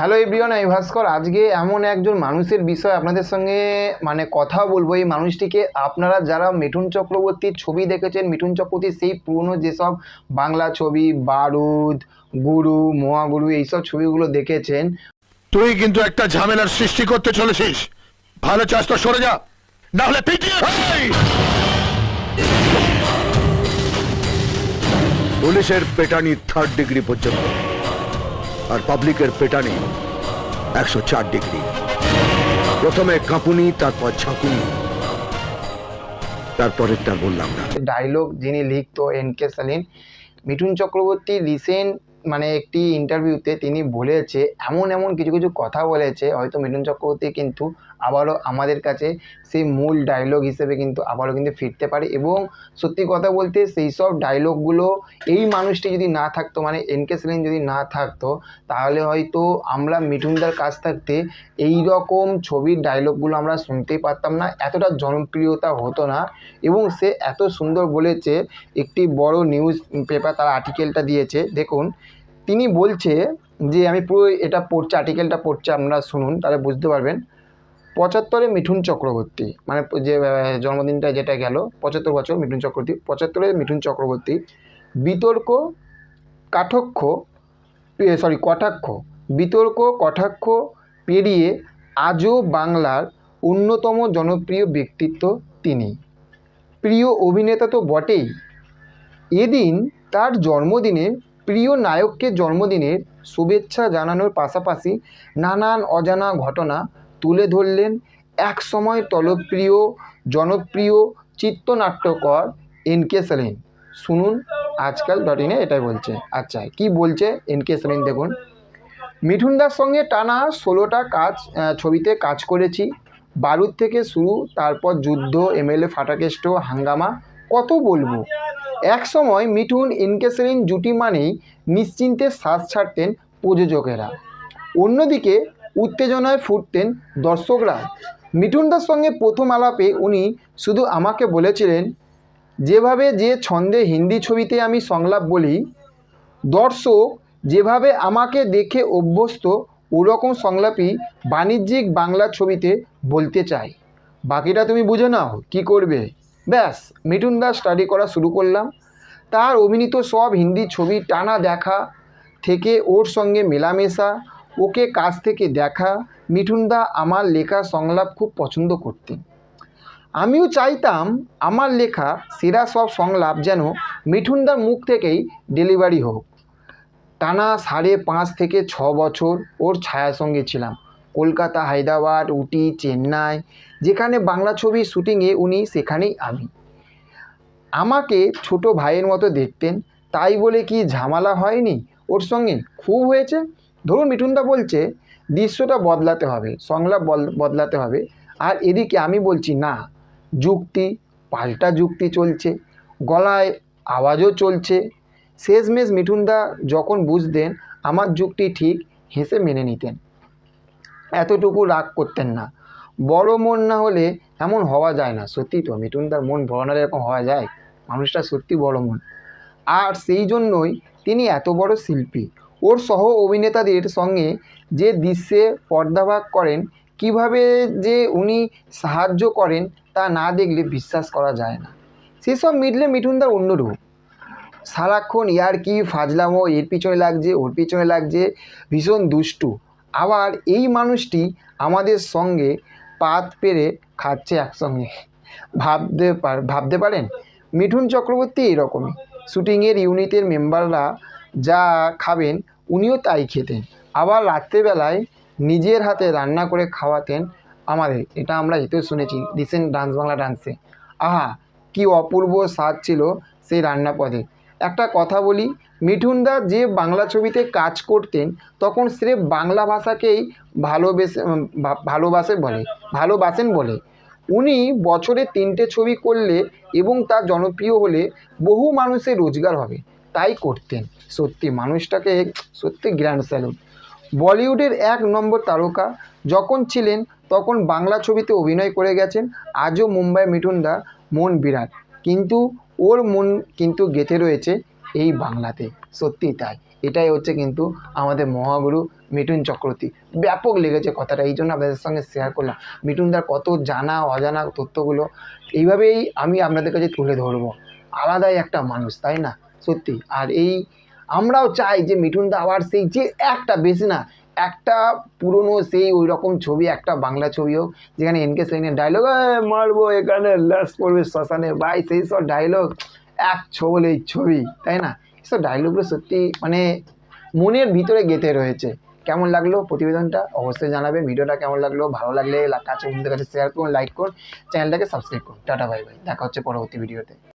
Hello everyone আমি ভাস্কর। আজকে এমন একজন মানুষের বিষয় আপনাদের সঙ্গে মানে কথা বলব। এই মানুষটিকে আপনারা যারা মিঠুন চক্রবর্তীর ছবি দেখেছেন মিঠুন চক্রবর্তীর সেই পুরনো যেসব বাংলা ছবি বারুদ গুরু মহাগুরু এইসব ছবিগুলো দেখেছেন। তুই কিন্তু একটা ঝামেলার সৃষ্টি করতে চলেছিস। ভালো চাষ তো সরে যা না হলে পিটিয়ে পুলিশের পেটানি থার্ড ডিগ্রি পর্যন্ত। আর পাবলিকের পেটানি একশো চার ডিগ্রি। প্রথমে কাঁপুনি, তারপর ঝাঁকুনি। তারপরেরটা বললাম না। ডায়লগ যিনি লিখতো N K Salil Mithun Chakraborty recent মানে একটি ইন্টারভিউতে তিনি বলেছে, এমন এমন কিছু কিছু কথা বলেছে, হয়তো মিঠুন চক্রবর্তী কিন্তু আবারও আমাদের কাছে সেই মূল ডায়লগ হিসেবে কিন্তু আবারও কিন্তু ফিরতে পারে। এবং সত্যি কথা বলতে সেই সব ডায়লগগুলো এই মানুষটি যদি না থাকতো মানে এন কে সেলিন যদি না থাকতো, তাহলে হয়তো আমরা মিঠুনদার কাছ থাকতে এই রকম ছবির ডায়লগগুলো আমরা শুনতেই পারতাম না, এতটা জনপ্রিয়তা হতো না। এবং সে এত সুন্দর বলেছে, একটি বড় নিউজ পেপার তার আর্টিকেলটা দিয়েছে, দেখুন তিনি বলছে যে, আমি পুরো এটা পড়ছি আর্টিকেলটা পড়ছি, আপনারা শুনুন, তাহলে বুঝতে পারবেন। পঁচাত্তরে মিঠুন চক্রবর্তী মানে যে জন্মদিনটা যেটা গেল, পঁচাত্তর বছর মিঠুন চক্রবর্তী, পঁচাত্তরে মিঠুন চক্রবর্তী, বিতর্ক, কাঠক্ষ সরি কটাক্ষ, বিতর্ক, কটাক্ষ পেরিয়ে আজও বাংলার অন্যতম জনপ্রিয় ব্যক্তিত্ব তিনি। প্রিয় অভিনেতা তো বটেই। এদিন তার জন্মদিনে প্রিয় নায়ককে জন্মদিনের শুভেচ্ছা জানানোর পাশাপাশি নানান অজানা ঘটনা তুলে ধরলেন একসময় তলপ্রিয় জনপ্রিয় চিত্রনাট্যকর এন কে সেলিন। শুনুন, আজকাল ডট ইনে এটাই বলছে। আচ্ছা কি বলছে এন কে সেলিন দেখুন। মিঠুনদার সঙ্গে টানা ষোলোটা কাজ ছবিতে কাজ করেছি। বারুদ থেকে শুরু, তারপর যুদ্ধ এমএলএ ফাটাকেষ্ট, হাঙ্গামা, কত বলব? এক সময় মিঠুন ইনকেসেরিন জুটি মানেই নিশ্চিন্তে শ্বাস ছাড়তেন প্রযোজকেরা। অন্যদিকে উত্তেজনায় ফুটতেন দর্শকরা। মিঠুনদার সঙ্গে প্রথম আলাপে উনি শুধু আমাকে বলেছিলেন, যেভাবে যে ছন্দে হিন্দি ছবিতে আমি সংলাপ বলি, দর্শক যেভাবে আমাকে দেখে অভ্যস্ত ওরকম সংলাপই বাণিজ্যিক বাংলা ছবিতে বলতে চাই বাকিটা তুমি বুঝে নাও, কি করবে? ব্যাস, মিঠুন দাস স্টাডি করা শুরু করলাম। তার অভিনীত সব হিন্দি ছবি টানা দেখা থেকে ওর সঙ্গে মেলামেশা, ওকে কাছ থেকে দেখা মিঠুনদা আমার লেখা সংলাপ খুব পছন্দ করতেন। আমিও চাইতাম আমার লেখা, সেরা সব সংলাপ যেন মিঠুনদার মুখ থেকেই ডেলিভারি হোক। টানা সাড়ে পাঁচ থেকে ছ বছর ওর ছায়ার সঙ্গে ছিলাম। কলকাতা, হায়দ্রাবাদ, উটি, চেন্নাই, যেখানে বাংলা ছবির শুটিংয়ে উনি সেখানেই আমি আমাকে ছোট ভাইয়ের মতো দেখতেন, তাই বলে কি ঝামেলা হয়নি? ওর সঙ্গে খুব হয়েছে। ধরুন মিঠুনদা বলছে, দৃশ্যটা বদলাতে হবে, সংলাপ বদলাতে হবে। আর এদিকে আমি বলছি, না, যুক্তি, পাল্টা যুক্তি চলছে, গলায় আওয়াজও চলছে। শেষমেশ মিঠুনদা যখন বুঝতেন আমার যুক্তি ঠিক, হেসে মেনে নিতেন। এতটুকু রাগ করতেন না। বড় মন না হলে এমন হওয়া যায় না। সত্যি তো, মিঠুনদার মন না এরকম হওয়া যায়? মানুষটা সত্যি বড় মন। আর সেই জন্যই তিনি এত বড় শিল্পী। ওর সহ অভিনেতাদের সঙ্গে যে দৃশ্যে পর্দাভাগ করেন, কীভাবে যে উনি সাহায্য করেন, তা না দেখলে বিশ্বাস করা যায় না। সেসব মিটলে মিঠুনদার অন্য রূপ। সারাক্ষণ ইয়ারকি ফাজলামো, এর পিছনে লাগছে, ওর পিছনে লাগছে, ভীষণ দুষ্টু। আবার এই মানুষটি আমাদের সঙ্গে পাত পেরে খাচ্ছে একসঙ্গে। ভাবতে পার, ভাবতে পারেন? মিঠুন চক্রবর্তী এরকমই শুটিংয়ের ইউনিটের মেম্বাররা যা খাবেন, উনিও তাই খেতেন। আবার রাত্রেবেলায় নিজের হাতে রান্না করে খাওয়াতেন আমাদের। এটা আমরা এতেও শুনেছি রিসেন্ট ডান্স বাংলা ডান্সে আহা, কি অপূর্ব স্বাদ ছিল সেই রান্না পদে একটা কথা বলি। মিঠুনদা যে বাংলা ছবিতে কাজ করতেন, তখন স্রেফ বাংলা ভাষাকেই ভালোবেসে ভালোবাসে বলে, ভালোবাসেন বলে। উনি বছরে তিনটে ছবি করলে এবং তা জনপ্রিয় হলে বহু মানুষের রোজগার হবে। তাই করতেন। সত্যি মানুষটাকে, সত্যি গ্র্যান্ড স্যালুট। বলিউডের এক নম্বর তারকা যখন ছিলেন, তখন বাংলা ছবিতে অভিনয় করে গেছেন। আজও মুম্বাই মিঠুনদা মন বিরাট। কিন্তু ওর মন কিন্তু গেঁথে রয়েছে এই বাংলাতে। সত্যি তাই। এটাই হচ্ছে কিন্তু আমাদের মহাগুরু মিঠুন চক্রবর্তী। ব্যাপক লেগেছে কথাটা, এই জন্য আপনাদের সঙ্গে শেয়ার করলাম। মিঠুনদার কত জানা, অজানা তথ্যগুলো, এইভাবেই আমি আপনাদের কাছে তুলে ধরবো। আলাদাই একটা মানুষ, তাই না? সত্যি আর এই, আমরাও চাই যে মিঠুনদা আবার সেই যে একটা বেশি না একটা পুরনো সেই ওই রকম ছবি, একটা বাংলা ছবি হোক, যেখানে এনকে সেনের ডায়লগ মারবো এখানে লাশ করবে শ্মশানে। ভাই, সেই সব ডায়লগ এক ছবল এই ছবি, তাই না? এসব ডায়লগগুলো সত্যি মানে মনের ভিতরে গেঁথে রয়েছে। কেমন লাগল প্রতিবেদনটা? অবশ্যই জানাবেন। ভিডিওটা কেমন লাগল? ভালো লাগলে কাছে বন্ধুদের কাছে শেয়ার করুন লাইক করুন চ্যানেলটাকে সাবস্ক্রাইব করুন। টাটা বাই বাই দেখা হচ্ছে পরবর্তী ভিডিওতে